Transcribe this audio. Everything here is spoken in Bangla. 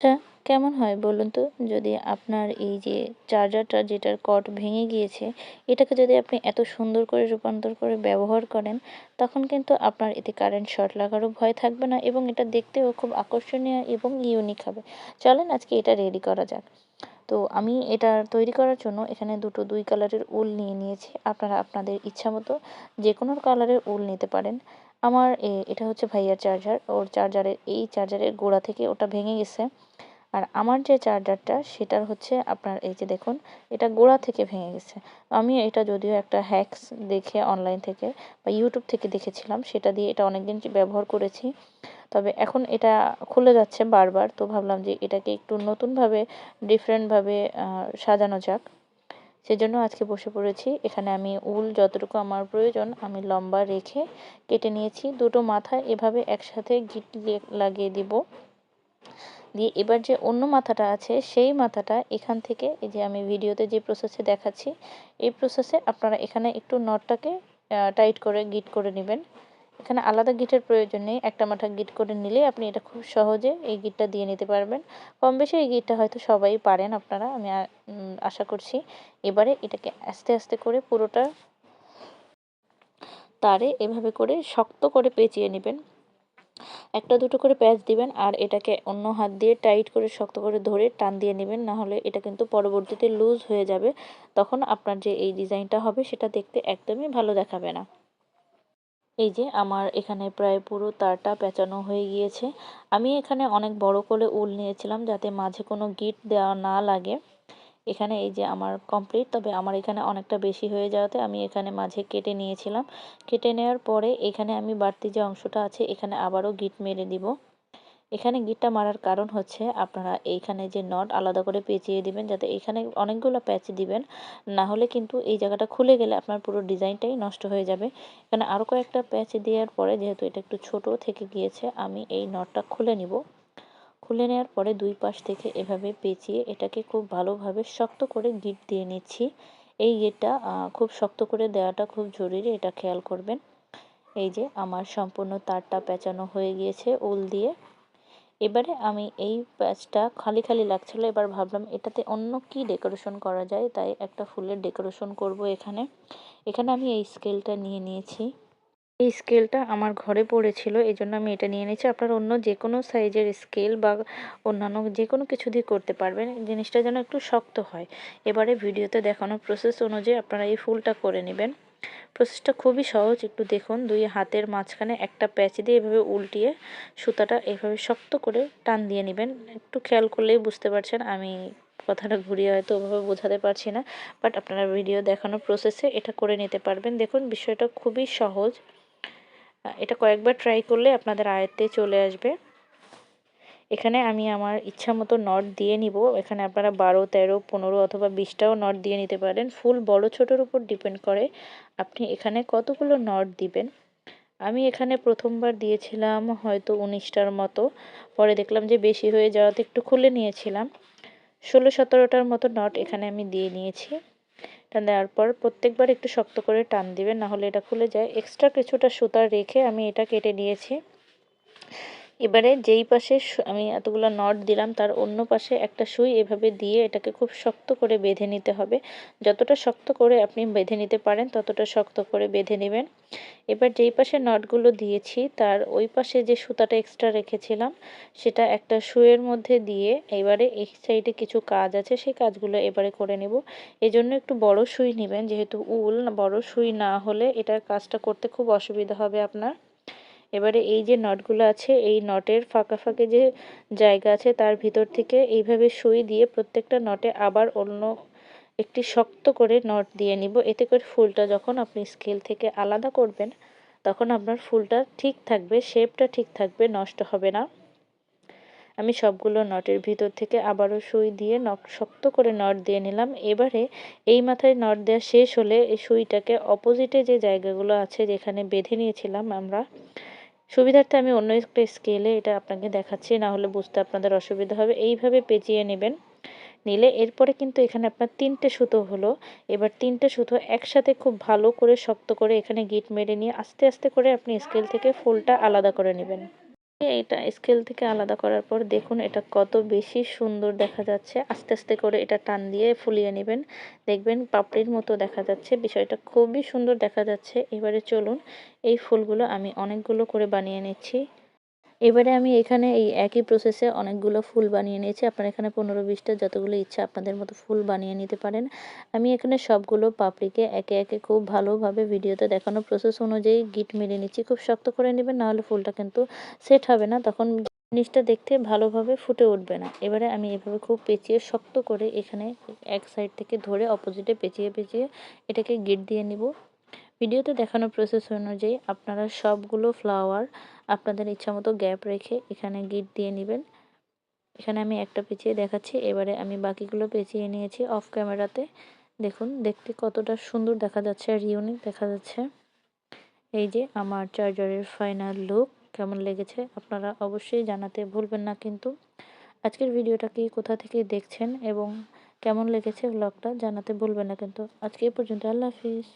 আচ্ছা কেমন হয় বলুন তো? যদি আপনার এই যে চার্জারটা যেটার কট ভেঙে গিয়েছে, এটাকে যদি আপনি এত সুন্দর করে রূপান্তর করে ব্যবহার করেন, তখন কিন্তু আপনার এতে কারেন্ট শর্ট লাগারও ভয় থাকবে না এবং এটা দেখতেও খুব আকর্ষণীয় এবং ইউনিক হবে। চলেন আজকে এটা রেডি করা যাক। তো আমি এটা তৈরি করার জন্য এখানে দুটো দুই কালারের উল নিয়ে নিয়েছি। আপনারা আপনাদের ইচ্ছা মতো যে কোনো কালারের উল নিতে পারেন। আমার এটা হচ্ছে ভাইয়ার চার্জার ওর চার্জারের এই চার্জারের গোড়া থেকে ওটা ভেঙে গেছে। আর আমার যে চার্জারটা সেটার হচ্ছে আপনার এই যে দেখুন, এটা গোড়া থেকে ভেঙে গেছে। আমি এটা যদিও একটা হ্যাক্স দেখে অনলাইন থেকে বা ইউটিউব থেকে দেখেছিলাম, সেটা দিয়ে এটা অনেক দিন ব্যবহার করেছি। তবে এখন এটা খুলে যাচ্ছে বারবার, তো ভাবলাম যে এটাকে একটু নতুনভাবে ডিফারেন্টভাবে সাজানো যাক। সেজন্য আজকে বসে পড়েছি। এখানে আমি উল যতটুকু আমার প্রয়োজন, আমি লম্বা রেখে কেটে নিয়েছি। দুটো মাথায় এভাবে একসাথে গিট লাগিয়ে দিব। দিয়ে এবার যে অন্য মাথাটা আছে, সেই মাথাটা এখান থেকে, এই যে আমি ভিডিওতে যে প্রসেসে দেখাচ্ছি, এই প্রসেসে আপনারা এখানে একটু নটটাকে টাইট করে গিট করে নেবেন। এখানে আলাদা গিটের প্রয়োজন নেই। একটা মাথা গিট করে নিলে আপনি এটা খুব সহজে এই গিটটা দিয়ে নিতে পারবেন। কম বেশি এই গিটটা হয়তো সবাই পারেন আপনারা, আমি আশা করছি। এবারে এটাকে আস্তে আস্তে করে পুরোটা তারে এভাবে করে শক্ত করে পেঁচিয়ে নেবেন। একটা দুটো করে প্যাচ দিবেন আর এটাকে অন্য হাত দিয়ে টাইট করে শক্ত করে ধরে টান দিয়ে নেবেন, না হলে এটা কিন্তু পরবর্তীতে লুজ হয়ে যাবে। তখন আপনার যে এই ডিজাইনটা হবে সেটা দেখতে একদমই ভালো দেখাবে না। এই যে আমার এখানে প্রায় পুরো তারটা পেঁচানো হয়ে গিয়েছে। আমি এখানে অনেক বড় করে উল নিয়েছিলাম যাতে মাঝে কোনো গিট দেওয়া না লাগে। এখানে এই যে আমার কমপ্লিট তবে আমার এখানে অনেকটা বেশি হয়ে যাওয়াতে আমি এখানে মাঝে কেটে নিয়েছিলাম। কেটে নেওয়ার পরে এখানে আমি বাড়তি যে অংশটা আছে, এখানে আবারও গিট মেরে দিব। এখানে গিটটা মারার কারণ হচ্ছে আপনারা এইখানে যে নট আলাদা করে পেঁচিয়ে দিবেন, যাতে এখানে অনেকগুলো প্যাচ দিবেন, না হলে কিন্তু এই জায়গাটা খুলে গেলে আপনার পুরো ডিজাইনটাই নষ্ট হয়ে যাবে। এখানে আরও কয়েকটা প্যাচ দেওয়ার পরে, যেহেতু এটা একটু ছোট থেকে গিয়েছে, আমি এই নটটা খুলে নিব। খুলে নেওয়ার পরে দুই পাশ থেকে এভাবে পেঁচিয়ে এটাকে খুব ভালোভাবে শক্ত করে গিট দিয়ে নিচ্ছি। এই গিটটা খুব শক্ত করে দেওয়াটা খুব জরুরি, এটা খেয়াল করবেন। এই যে আমার সম্পূর্ণ তারটা পেঁচানো হয়ে গিয়েছে, উল দিয়ে। এবারে আমি এই প্যাচটা খালি খালি লাগছিল, এবার ভাবলাম এটাতে অন্য কি ডেকোরেশন করা যায়, তাই একটা ফুলের ডেকোরেশন করব এখানে। এখানে আমি এই স্কেলটা নিয়ে নিয়েছি। এই স্কেলটা আমার ঘরে পড়েছিল এই জন্য আমি এটা নিয়ে নিয়েছি। আপনার অন্য যে কোনো সাইজের স্কেল বা অন্যান্য যে কোনো কিছু দিয়ে করতে পারবেন, জিনিসটা যেন একটু শক্ত হয়। এবারে ভিডিওতে দেখানো প্রসেস অনুযায়ী আপনারা এই ফুলটা করে নেবেন। প্রসেসটা খুবই সহজ। একটু দেখুন, দুই হাতের মাঝখানে একটা প্যাচ দিয়ে এভাবে উল্টিয়ে সুতাটা এভাবে শক্ত করে টান দিয়ে নেবেন। একটু খেয়াল করলেই বুঝতে পারছেন, আমি কথাটা ঘুরিয়ে হয়তো ওভাবে বোঝাতে পারছি না, বাট আপনারা ভিডিও দেখানোর প্রসেসে এটা করে নিতে পারবেন। দেখুন, বিষয়টা খুবই সহজ। এটা কয়েকবার ট্রাই করলে আপনাদের আয়ত্তে চলে আসবে। এখানে আমি আমার ইচ্ছা মতো নট দিয়ে নিব। এখানে আপনারা বারো, তেরো, পনেরো অথবা বিশটাও নট দিয়ে নিতে পারেন। ফুল বড়, ছোটোর উপর ডিপেন্ড করে আপনি এখানে কতগুলো নট দিবেন। আমি এখানে প্রথমবার দিয়েছিলাম হয়তো উনিশটার মতো। পরে দেখলাম যে বেশি হয়ে যাওয়াতে একটু খুলে নিয়েছিলাম। ষোলো, সতেরোটার মতো নট এখানে আমি দিয়ে নিয়েছি। টান দেওয়ার পর প্রত্যেকবার একটু শক্ত করে টান দিবেন নাহলে এটা খুলে যায়। এক্সট্রা কিছুটা সুতা রেখে আমি এটা কেটে নিয়েছি। এবারে যেই পাশে আমি এতগুলো নট দিলাম, তার অন্য পাশে একটা সুই এভাবে দিয়ে এটাকে খুব শক্ত করে বেঁধে নিতে হবে। যতটা শক্ত করে আপনি বেঁধে নিতে পারেন, ততটা শক্ত করে বেঁধে নেবেন। এবার যেই পাশে নটগুলো দিয়েছি, তার ওই পাশে যে সুতাটা এক্সট্রা রেখেছিলাম, সেটা একটা সুইয়ের মধ্যে দিয়ে এবারে এই সাইডে কিছু কাজ আছে, সেই কাজগুলো এবারে করে নেব। এজন্য একটু বড় সুই নেবেন, যেহেতু উল, বড় সুই না হলে এটার কাজটা করতে খুব অসুবিধা হবে আপনার। এবারে এই যে নটগুলো আছে, এই নটের ফাঁকা ফাঁকে যে জায়গা আছে তার ভিতর থেকে এইভাবে সুই দিয়ে প্রত্যেকটা নটে আবার অন্য একটি শক্ত করে নট দিয়ে নিব। এতে করে ফুলটা যখন আপনি স্কেল থেকে আলাদা করবেন, তখন আপনার ফুলটা ঠিক থাকবে শেপটা ঠিক থাকবে, নষ্ট হবে না। আমি সবগুলো নটের ভিতর থেকে আবারও সুই দিয়ে নট, শক্ত করে নট দিয়ে নিলাম। এবারে এই মাথায় নট দেওয়া শেষ হলে এই সুইটাকে অপোজিটে যে জায়গাগুলো আছে যেখানে বেঁধে নিয়েছিলাম আমরা সুবিধার্থে আমি অন্য একটা স্কেলে এটা আপনাকে দেখাচ্ছি, না হলে বুঝতে আপনাদের অসুবিধা হবে। এইভাবে পেঁচিয়ে নেবেন, নিলে এরপরে কিন্তু এখানে আপনার তিনটে সুতো হলো। এবার তিনটে সুতো একসাথে খুব ভালো করে শক্ত করে এখানে গিট মেরে নিয়ে আস্তে আস্তে করে আপনি স্কেল থেকে ফুলটা আলাদা করে নেবেন। এটা স্কেল থেকে আলাদা করার পর দেখুন এটা কত বেশি সুন্দর দেখা যাচ্ছে। আস্তে আস্তে করে এটা টান দিয়ে ফুলিয়ে নেবেন। দেখবেন পাপড়ির মতো দেখা যাচ্ছে। বিষয়টা খুবই সুন্দর দেখা যাচ্ছে। এবারে চলুন এই ফুলগুলো আমি অনেকগুলো করে বানিয়ে নিচ্ছি। এবারে আমি এখানে এই একই প্রসেসে অনেকগুলো ফুল বানিয়ে নিয়েছি। আপনারা এখানে পনেরো বিশটা যতগুলো ইচ্ছা আপনাদের মতো ফুল বানিয়ে নিতে পারেন। আমি এখানে সবগুলো পাপড়িকে একে একে খুব ভালোভাবে ভিডিওতে দেখানো প্রসেস অনুযায়ী গিট মেরে নিচ্ছি। খুব শক্ত করে নেবেন নাহলে ফুলটা কিন্তু সেট হবে না। তখন জিনিসটা দেখতে ভালোভাবে ফুটে উঠবে না। এবারে আমি এভাবে খুব পেঁচিয়ে শক্ত করে এখানে এক সাইড থেকে ধরে অপোজিটে পেঁচিয়ে পেঁচিয়ে এটাকে গিট দিয়ে নিব। ভিডিওতে দেখানো প্রসেস অনুযায়ী আপনারা সবগুলো ফ্লাওয়ার আপনাদের ইচ্ছা মতো গ্যাপ রেখে এখানে গিট দিয়ে নেবেন। এখানে আমি একটা পেঁচিয়ে দেখাচ্ছি, এবারে আমি বাকিগুলো পেঁচিয়ে নিয়েছি অফ ক্যামেরাতে দেখুন, দেখতে কতটা সুন্দর দেখা যাচ্ছে আর ইউনিক দেখা যাচ্ছে। এই যে আমার চার্জারের ফাইনাল লুক কেমন লেগেছে আপনারা অবশ্যই জানাতে ভুলবেন না কিন্তু। আজকের ভিডিওটা কি, কোথা থেকে দেখছেন এবং কেমন লেগেছে ব্লগটা জানাতে ভুলবেন না কিন্তু। আজকে এই পর্যন্ত, আল্লাহ হাফিজ।